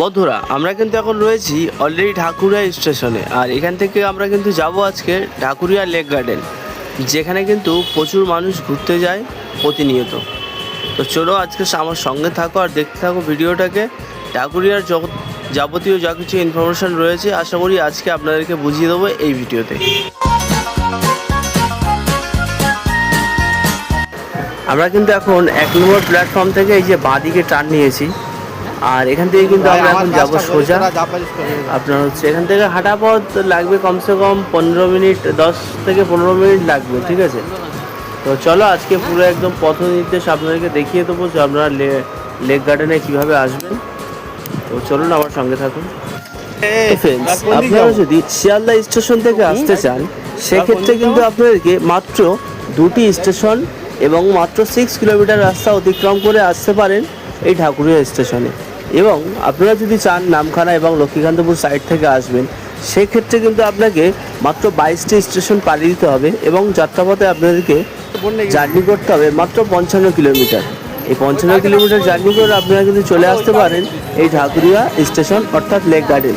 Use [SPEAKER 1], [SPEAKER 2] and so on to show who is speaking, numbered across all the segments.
[SPEAKER 1] বন্ধুরা, আমরা কিন্তু এখন রয়েছি অলরেডি ঢাকুরিয়া স্টেশনে আর এখান থেকে আমরা কিন্তু যাব আজকে ঢাকুরিয়া লেক গার্ডেন যেখানে কিন্তু প্রচুর মানুষ ঘুরতে যায় প্রতিনিয়ত। তো চলো আজকে আমার সঙ্গে থাকো আর দেখতে থাকো ভিডিওটাকে। ঢাকুরিয়ার জগৎ যাবতীয় যা কিছু ইনফরমেশন রয়েছে, আশা করি আজকে আপনাদেরকে বুঝিয়ে দেবো এই ভিডিওতে। আমরা কিন্তু এখন এক নম্বর প্ল্যাটফর্ম থেকে এই যে বাঁদিকে টার্ন নিয়েছি। আর এখান থেকে কিন্তু আমরা এখন যাব সোজা। আপনার হচ্ছে এখান থেকে হাঁটা পথ লাগবে কমসে কম পনেরো মিনিট দশ থেকে পনেরো মিনিট লাগবে ঠিক আছে? তো চলো আজকে পুরো একদম পথ নির্দেশ আপনাদেরকে দেখিয়ে দেবো যে আপনারা লেক গার্ডেনে কীভাবে আসবেন। তো চলুন আমার সঙ্গে থাকুন। আপনারা যদি শিয়ালদা স্টেশন থেকে আসতে চান সেক্ষেত্রে কিন্তু আপনাদেরকে মাত্র দুটি স্টেশন এবং মাত্র সিক্স কিলোমিটার রাস্তা অতিক্রম করে আসতে পারেন। এই ঠাকুরিয়া স্টেশনে। এবং আপনারা যদি চান নামখানা এবং লক্ষ্মীকান্তপুর সাইড থেকে আসবেন সেক্ষেত্রে কিন্তু আপনাকে মাত্র বাইশটি স্টেশন পাড়ি দিতে হবে এবং যাত্রাপথে আপনাদেরকে জার্নি করতে হবে মাত্র পঞ্চান্ন কিলোমিটার। এই পঞ্চান্ন কিলোমিটার জার্নি করে আপনারা কিন্তু চলে আসতে পারেন এই ঢাকুরিয়া স্টেশন অর্থাৎ লেক গার্ডেন।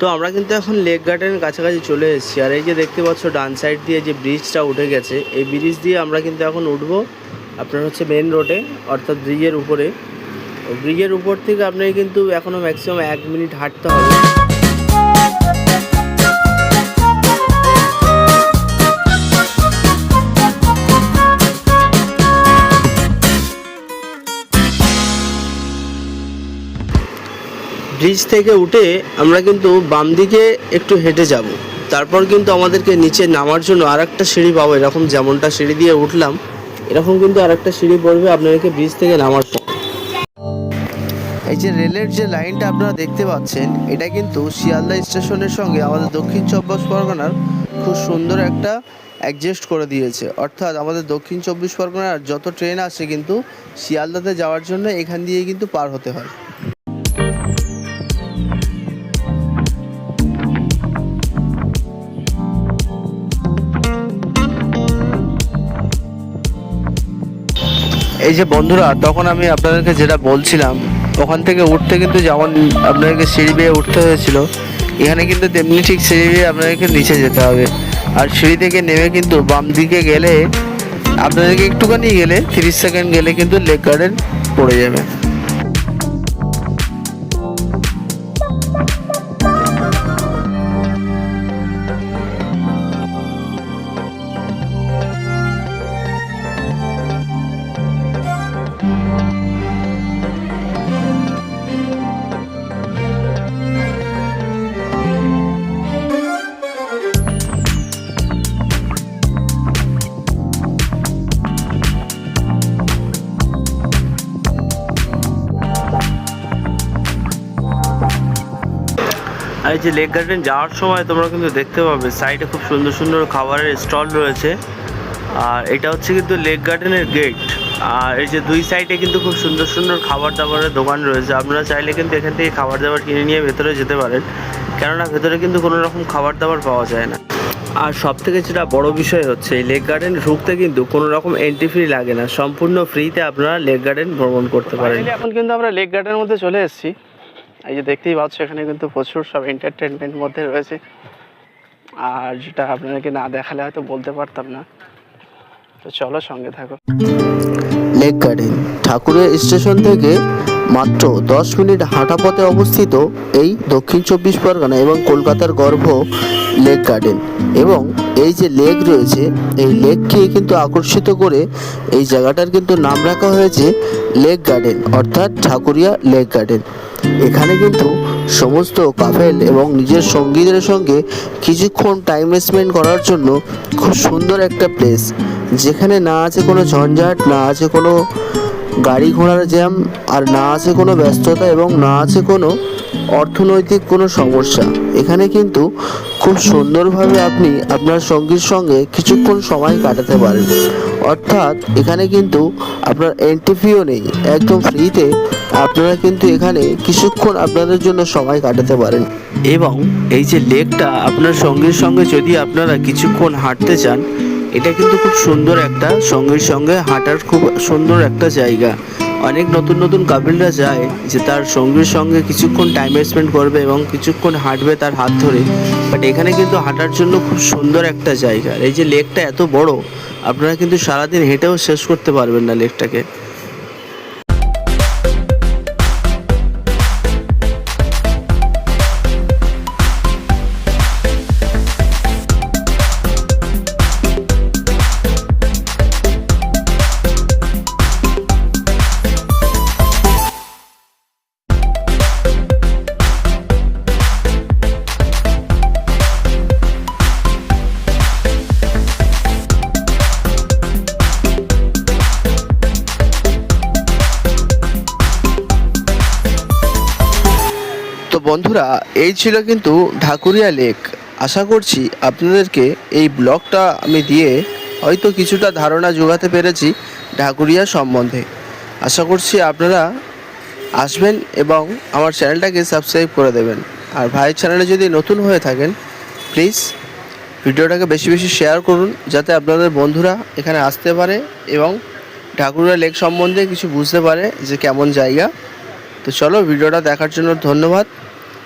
[SPEAKER 1] তো আমরা কিন্তু এখন লেক গার্ডেনের কাছাকাছি চলে এসেছি। আর এই যে দেখতে পাচ্ছ ডান সাইড দিয়ে যে ব্রিজটা উঠে গেছে এই ব্রিজ দিয়ে আমরা কিন্তু এখন উঠবো আপনার হচ্ছে মেন রোডে অর্থাৎ ব্রিজের উপরে। ব্রিজের উপর থেকে আপনাকে কিন্তু এখনও ম্যাক্সিমাম এক মিনিট হাঁটতে হবে। ব্রিজ থেকে উঠে আমরা কিন্তু বাম দিকে একটু হেঁটে যাব। তারপর কিন্তু আমাদেরকে নিচে নামার জন্য আর একটা সিঁড়ি পাবো, এরকম যেমনটা সিঁড়ি দিয়ে উঠলাম। এরকম কিন্তু আর একটা সিঁড়ি পড়বে আপনাদেরকে ব্রিজ থেকে নামার পর। এই যে রেলের যে লাইনটা আপনারা দেখতে পাচ্ছেন, এটা কিন্তু শিয়ালদা স্টেশনের সঙ্গে আমাদের দক্ষিণ চব্বিশ পরগনার খুব সুন্দর একটা অ্যাডজাস্ট করে দিয়েছে। অর্থাৎ আমাদের দক্ষিণ চব্বিশ পরগনার যত ট্রেন আসে কিন্তু শিয়ালদাতে যাওয়ার জন্য এখান দিয়ে কিন্তু পার হতে হয়। এই যে বন্ধুরা, তখন আমি আপনাদেরকে যেটা বলছিলাম, ওখান থেকে উঠতে কিন্তু যেমন আপনাদেরকে সিঁড়ি বেয়ে উঠতে হয়েছিল, এখানে কিন্তু তেমনি ঠিক সিঁড়ি বেয়ে আপনাদেরকে নিচে যেতে হবে। আর সিঁড়ি থেকে নেমে কিন্তু বাম দিকে গেলে, আপনাদেরকে একটুখানি গেলে, তিরিশ সেকেন্ড গেলে কিন্তু লেক গার্ডেন পড়ে যাবে। আর এই যে লেক গার্ডেন যাওয়ার সময় তোমরা কিন্তু দেখতে পাবে সাইডে খুব সুন্দর সুন্দর খাবারের স্টল রয়েছে। আর এটা হচ্ছে কিন্তু লেক গার্ডেনের গেট। আর এই যে দুই সাইডে কিন্তু খুব সুন্দর সুন্দর খাবার দাবারের দোকান রয়েছে। আপনারা চাইলে কিন্তু এখান থেকে খাবার দাবার কিনে নিয়ে ভেতরে যেতে পারেন। কেননা ভেতরে কিন্তু কোনো রকম খাবার দাবার পাওয়া যায় না। আর সব থেকে যেটা বড় বিষয় হচ্ছে, এই লেক গার্ডেন ঢুকতে কিন্তু কোনো রকম এন্ট্রি ফি লাগে না। সম্পূর্ণ ফ্রিতে আপনারা লেক গার্ডেন ভ্রমণ করতে পারেন। এখন কিন্তু আমরা লেক গার্ডেনের মধ্যে চলে এসেছি। এই যে দেখতেই পাচ্ছ, এখানে কিন্তু প্রচুর সব এন্টারটেনমেন্ট মধ্যে রয়েছে। আর যেটা আপনাদেরকে না দেখালে হয়তো বলতে পারতাম না। তো চলো সঙ্গে থাকো। লেক গার্ডেন, ঠাকুরের স্টেশন থেকে মাত্র দশ মিনিট হাঁটা পথে অবস্থিত এই দক্ষিণ চব্বিশ পরগনা এবং কলকাতার গর্ভ লেক গার্ডেন এবং এই যে লেক রয়েছে, এই লেককে কিন্তু আকর্ষিত করে এই জায়গাটার কিন্তু নাম রাখা হয়েছে লেক গার্ডেন, অর্থাৎ ঠাকুরিয়া লেক গার্ডেন। এখানে কিন্তু সমস্ত কাফেল এবং নিজের সঙ্গীদের সঙ্গে কিছুক্ষণ টাইম স্পেন্ড করার জন্য খুব সুন্দর একটা প্লেস যেখানে না আছে কোনো ঝঞ্ঝাট, না আছে কোনো গাড়ি ঘোড়ার জ্যাম আর না আছে কোনো ব্যস্ততা এবং না আছে কোনো অর্থনৈতিক কোনো সমস্যা। এখানে কিন্তু খুব সুন্দরভাবে আপনি আপনার সঙ্গীর সঙ্গে কিছুক্ষণ সময় কাটাতে পারেন। অর্থাৎ এখানে কিন্তু আপনার এন্ট্রি ফিও নেই। একদম ফ্রিতে আপনারা কিন্তু এখানে কিছুক্ষণ আপনাদের জন্য সময় কাটাতে পারেন। এবং এই যে লেকটা আপনার সঙ্গীর সঙ্গে যদি আপনারা কিছুক্ষণ হাঁটতে চান, এটা কিন্তু খুব সুন্দর একটা সঙ্গীর সঙ্গে হাঁটার খুব সুন্দর একটা জায়গা। অনেক নতুন নতুন কাপিলরা যায় যে তার সঙ্গীর সঙ্গে কিছুক্ষণ টাইম স্পেন্ড করবে এবং কিছুক্ষণ হাঁটবে তার হাত ধরে। বাট এখানে কিন্তু হাঁটার জন্য খুব সুন্দর একটা জায়গা। এই যে লেকটা এত বড়, আপনারা কিন্তু সারাদিন হেঁটেও শেষ করতে পারবেন না লেকটাকে। বন্ধুরা, এই ছিল কিন্তু ঢাকুরিয়া লেক। আশা করছি আপনাদেরকে এই ব্লগটা আমি দিয়ে হয়তো কিছুটা ধারণা যোগাতে পেরেছি ঢাকুরিয়া সম্বন্ধে। আশা করছি আপনারা আসবেন এবং আমার চ্যানেলটাকে সাবস্ক্রাইব করে দেবেন। আর ভাইয়ের চ্যানেলে যদি নতুন হয়ে থাকেন, প্লিজ ভিডিওটাকে বেশি বেশি শেয়ার করুন, যাতে আপনাদের বন্ধুরা এখানে আসতে পারে এবং ঢাকুরিয়া লেক সম্বন্ধে কিছু বুঝতে পারে যে কেমন জায়গা। তো চলো, ভিডিওটা দেখার জন্য ধন্যবাদ।